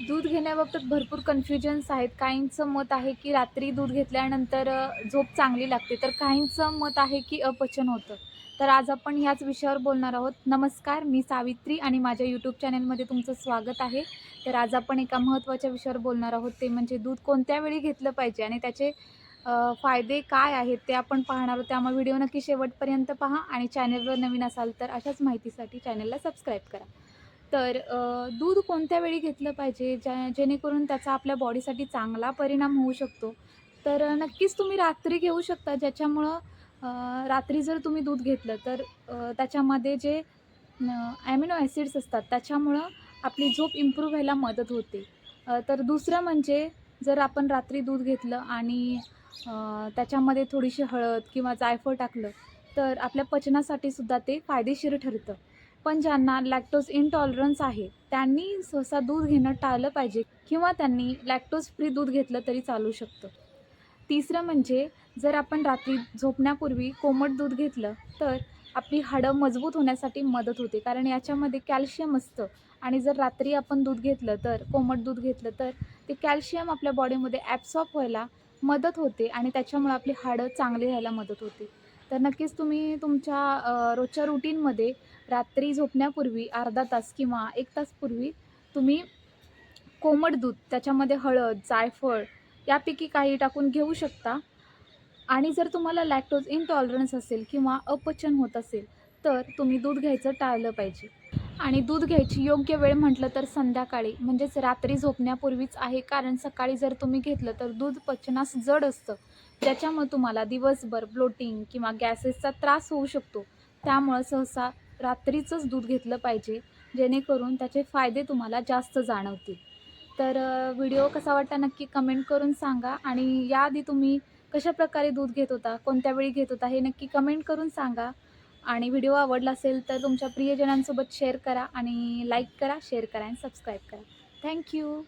दूध घेण्याबाबत भरपूर कन्फ्युजन्स आहेत. काहींचं मत आहे की रात्री दूध घेतल्यानंतर झोप चांगली लागते. तर काहींचं मत आहे की अपचन होतं. तर आज आपण ह्याच विषयावर बोलणार आहोत. नमस्कार मी सावित्री आणि माझ्या यूट्यूब चॅनलमध्ये तुमचं स्वागत आहे. तर आज आपण एका महत्त्वाच्या विषयावर बोलणार आहोत. ते म्हणजे दूध कोणत्या वेळी घेतलं पाहिजे आणि त्याचे फायदे काय आहेत ते आपण पाहणार आहोत. त्यामुळे व्हिडिओ नक्की शेवटपर्यंत पहा आणि चॅनलवर नवीन असाल तर अशाच माहितीसाठी चॅनलला सबस्क्राईब करा. तर दूध कोणत्या वेळी घेतलं पाहिजे? ज्या जेणेकरून त्याचा आपल्या बॉडीसाठी चांगला परिणाम होऊ शकतो. तर नक्कीच तुम्ही रात्री घेऊ शकता. ज्याच्यामुळं रात्री जर तुम्ही दूध घेतलं तर त्याच्यामध्ये जे ॲमिनो ॲसिड्स असतात त्याच्यामुळं आपली झोप इम्प्रूव्ह व्हायला मदत होते. तर दुसरं म्हणजे जर आपण रात्री दूध घेतलं आणि त्याच्यामध्ये थोडीशी हळद किंवा जायफळ टाकलं तर आपल्या पचनासाठी सुद्धा ते फायदेशीर ठरतं. पण ज्यांना लॅक्टोज इनटॉलरन्स आहे त्यांनी सहसा दूध घेणं टाळलं पाहिजे किंवा त्यांनी लॅक्टोज फ्री दूध घेतलं तरी चालू शकतं. तिसरं म्हणजे जर आपण रात्री झोपण्यापूर्वी कोमट दूध घेतलं तर आपली हाडं मजबूत होण्यासाठी मदत होते. कारण याच्यामध्ये कॅल्शियम असतं. आणि जर रात्री आपण दूध घेतलं तर कोमट दूध घेतलं तर ते कॅल्शियम आपल्या बॉडीमध्ये ॲब्सॉर्ब व्हायला मदत होते आणि त्याच्यामुळे आपली हाडं चांगली राहायला मदत होते. तर नक्कीच तुम्ही तुमच्या रोजच्या रुटीनमध्ये रात्री झोपण्यापूर्वी अर्धा तास किंवा एक तास पूर्वी तुम्ही कोमट दूध त्याच्यामध्ये हळद जायफळ यापैकी काही टाकून घेऊ शकता. आणि जर तुम्हाला लॅक्टोज इनटॉलरन्स असेल किंवा अपचन होत असेल तर तुम्ही दूध घ्यायचं टाळलं पाहिजे. आणि दूध घ्यायची योग्य वेळ म्हटलं तर संध्याकाळी म्हणजेच रात्री झोपण्यापूर्वीच आहे. कारण सकाळी जर तुम्ही घेतलं तर दूध पचनास जड असतं. ज्याच्यामुळे तुम्हाला दिवसभर ब्लोटिंग किंवा गॅसेसचा त्रास होऊ शकतो. त्यामुळं सहसा रात्रीचंच दूध घेतलं पाहिजे जेणेकरून त्याचे फायदे तुम्हाला जास्त जाणवतील. तर व्हिडिओ कसा वाटता नक्की कमेंट करून सांगा. आणि याआधी तुम्ही कशा प्रकारे दूध घेत होता? कोणत्या वेळी घेत होता? हे नक्की कमेंट करून सांगा. आणि व्हिडिओ आवडला असेल तर तुमच्या प्रियजनांसोबत शेअर करा आणि लाईक करा शेअर करा आणि सबस्क्राईब करा. थँक्यू